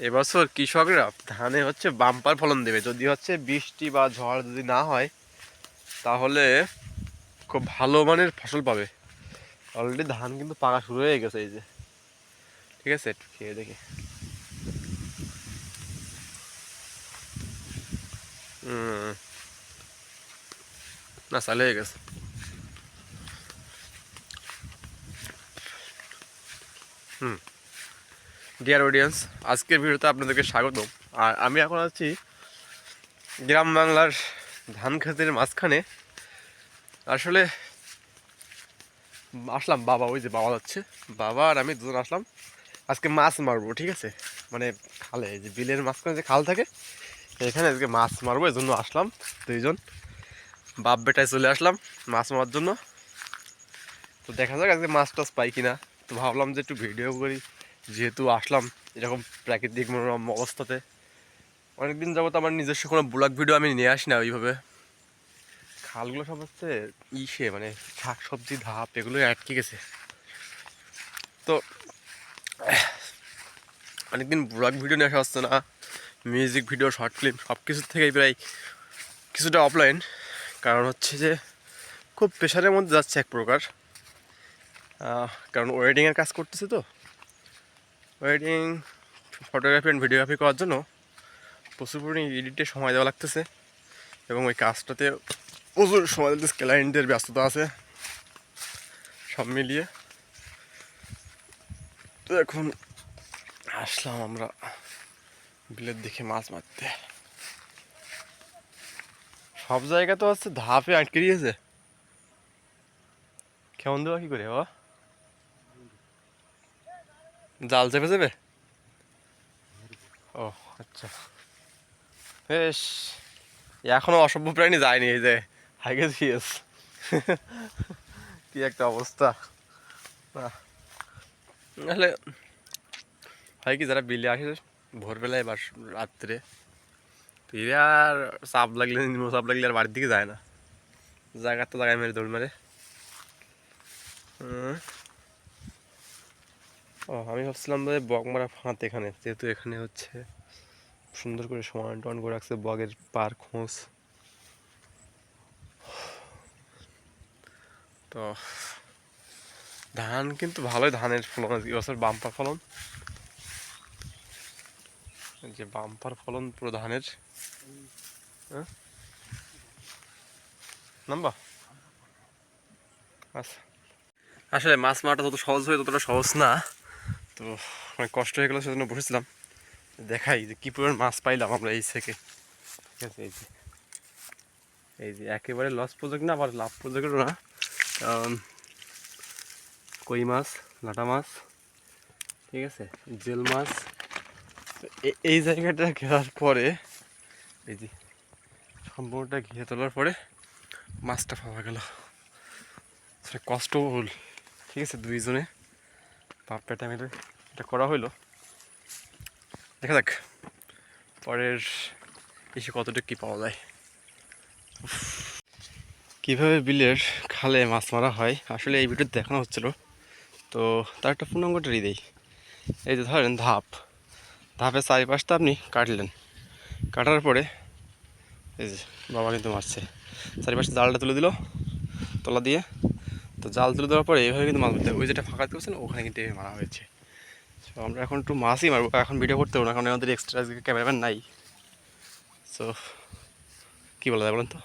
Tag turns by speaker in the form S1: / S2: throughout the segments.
S1: এবছর কৃষকরা ধানে হচ্ছে বাম্পার ফলন দেবে। যদি হচ্ছে বৃষ্টি বা ঝড় যদি না হয়, তাহলে খুব ভালো মানের ফসল পাবে। অলরেডি ধান কিন্তু পাকা শুরু হয়ে গেছে এই যে। ঠিক আছে, একটু খেয়ে দেখি। না, চালে হয়ে গেছে। হুম। ডিয়ার অডিয়েন্স আজকের ভিডিওতে আপনাদেরকে স্বাগত আর আমি এখন আছি গ্রাম বাংলার ধান খেতের মাঝখানে। আসলে আসলাম, বাবা, ওই যে বাবা যাচ্ছে। বাবা আর আমি দুজন আসলাম। আজকে মাছ মারবো, ঠিক আছে? মানে খালে যে বিলের মাঝখানে যে খাল থাকে, এখানে আজকে মাছ মারবো এই জন্য আসলাম দুইজন। বাপ বেটায় চলে আসলাম মাছ মারার জন্য। তো দেখা যাক আজকে মাছ টাছ পাই কিনা। তো ভাবলাম যে একটু ভিডিও করি। যেহেতু আসলাম এরকম প্রাকৃতিক মনোরম অবস্থাতে, অনেকদিন যাবত আমার নিজস্ব কোনো ব্লগ ভিডিও আমি নিয়ে আসি না ওইভাবে। খালগুলো সব হচ্ছে ইসে মানে শাক সবজি ধাপ এগুলোই আটকে গেছে। তো, অনেকদিন ব্লগ ভিডিও নিয়ে আসা হচ্ছে না, মিউজিক ভিডিও, শর্ট ফিল্ম সব কিছুর থেকেই প্রায় কিছুটা অফলাইন কারণ হচ্ছে যে, খুব প্রেশারের মধ্যে যাচ্ছে এক প্রকার। কারণ ওয়েডিংয়ের কাজ করতেছে তো। ওয়েডিং ফটোগ্রাফি অ্যান্ড ভিডিওগ্রাফি করার জন্য প্রচুর পরিমাণে এডিটে সময় দেওয়া লাগতেছে এবং ওই কাজটাতে প্রচুর সময় দিতে ক্লায়েন্টের ব্যস্ততা আছে, সব মিলিয়ে। তো এখন আসলাম আমরা বিলের দিকে মাছ মারতে। সব জায়গা তো হচ্ছে ধাপে আটকে দিয়েছে কেমন দেওয়া কি করে, বাবা? জাল চেপে যাবে ও আচ্ছা। বেশ। এখনও অসভ্য প্রাণী যায়নি এই যে হাইগে দিয়েস কি একটা অবস্থা। নাহলে, হয় কি, যারা বিলে আসে, ভোরবেলায় বা রাত্রে, ফিরে আর চাপ লাগলে চাপ লাগলে আর বাড়ির দিকে যায় না। জায়গার তো জায়গায় মেরে দৌড় মেরে। হুম। ও, আমি ভাবছিলাম যে বক মারা ফাঁত এখানে, যেহেতু এখানে হচ্ছে সুন্দর করে সমান টন করে রাখছে বগের পার খোঁজ। তো, ধান কিন্তু ভালোই, ধানের ফলন আছে এবছর বাম্পার ফলন। যে বাম্পার ফলন, পুরো ধানের। হ্যাঁ? নাম্বা আচ্ছা। আসলে মাছ মারাটা যত সহজ হয়, ততটা সহজ না। তো অনেক কষ্ট হয়ে গেলো, সেজন্য বসেছিলাম। দেখাই যে কী পরিমাণ মাছ পাইলাম আমরা এই থেকে। ঠিক আছে, এই যে। এই যে একেবারে লস প্রজেক্ট না, আবার লাভ প্রজেক্টও না। কারণ কই মাছ, লাটা মাছ, ঠিক আছে, জেল মাছ। এই জায়গাটা ঘেরার পরে, এই যে সম্পূর্ণটা ঘিরে তোলার পরে মাছটা পাওয়া গেল। আসলে হল ঠিক আছে, দুইজনে। বাপ পেটা মিলে এটা করা হইল। দেখা যাক পরের এসে কতটুকু কী পাওয়া যায়। কীভাবে বিলের খালে মাছ মারা হয়, আসলে এই ভিডিও দেখানো হচ্ছিল। তো তার একটা পূর্ণাঙ্গটা দিই। এই যে ধরেন ধাপ। ধাপের চারিপাশটা আপনি কাটলেন। কাটার পরে এই যে বাবা কিন্তু মারছে। চারিপাশে জালটা তুলে দিল, তলা দিয়ে। তো জাল তুলে দেওয়ার পরে এইভাবে কিন্তু মাছ হবে। ওই যেটা ফাঁকা করছেন ওখানে কিন্তু মারা হয়েছে। তো আমরা এখন একটু মাছই মারবো। এখন ভিডিও করতে পারব না, কারণ আমাদের এক্সট্রা ক্যামেরাম্যান নাই। সো কী বলা যায় বলেন তো?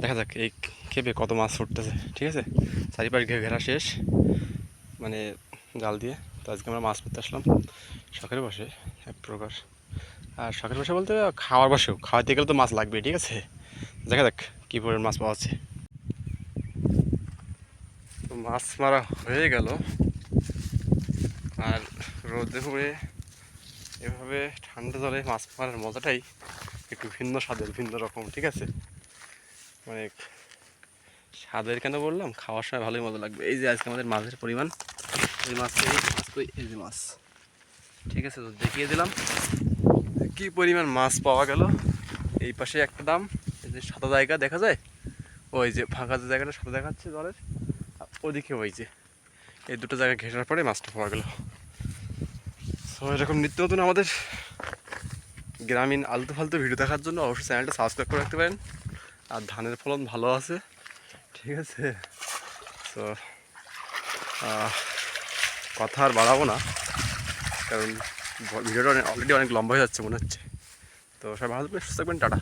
S1: দেখা যাক এই খেপে কত মাছ উঠতেছে, ঠিক আছে? চারিপাশ ঘেরা শেষ। মানে জাল দিয়ে। তো আজকে আমরা মাছ মারতে আসলাম। শখের বসে, এক প্রকার। আর শখের বসে বলতে খাওয়ার বসেও। খাওয়াতে গেলে তো মাছ লাগবে ঠিক আছে? দেখা যাক কী পরিমাণ মাছ পাওয়া যাচ্ছে। মাছ মারা হয়ে গেল। আর রোদে পুড়ে এভাবে ঠান্ডা জলে মাছ মারার মজাটাই একটু ভিন্ন স্বাদের, ভিন্ন রকম, ঠিক আছে? মানে স্বাদের কেন বললাম? খাওয়ার সময় ভালোই মজা লাগবে। এই যে আজকে আমাদের মাছের পরিমাণ, এই মাছ মাছ তো এই যে মাছ। ঠিক আছে, তো দেখিয়ে দিলাম। কি পরিমাণ মাছ পাওয়া গেল। এই পাশে একটা দাম, এই যে সাদা জায়গা দেখা যায়? ওই যে ফাঁকা যে জায়গাটা, সাদা দেখাচ্ছে জলের। ওদিকে ওই যে, এই দুটো জায়গা ঘেরার পরে মাছটা পাওয়া গেল। তো এরকম নিত্য নতুন আমাদের গ্রামীণ আলতু ফালতু ভিডিও দেখার জন্য অবশ্যই চ্যানেলটা সাবস্ক্রাইব করে রাখতে পারেন। আর ধানের ফলন ভালো আছে, ঠিক আছে? তো কথা আর বাড়াবো না, কারণ ভিডিওটা অলরেডি অনেক লম্বা হয়ে যাচ্ছে মনে হচ্ছে। তো সবাই ভালো থাকবেন, সুস্থ থাকবেন, টাটা।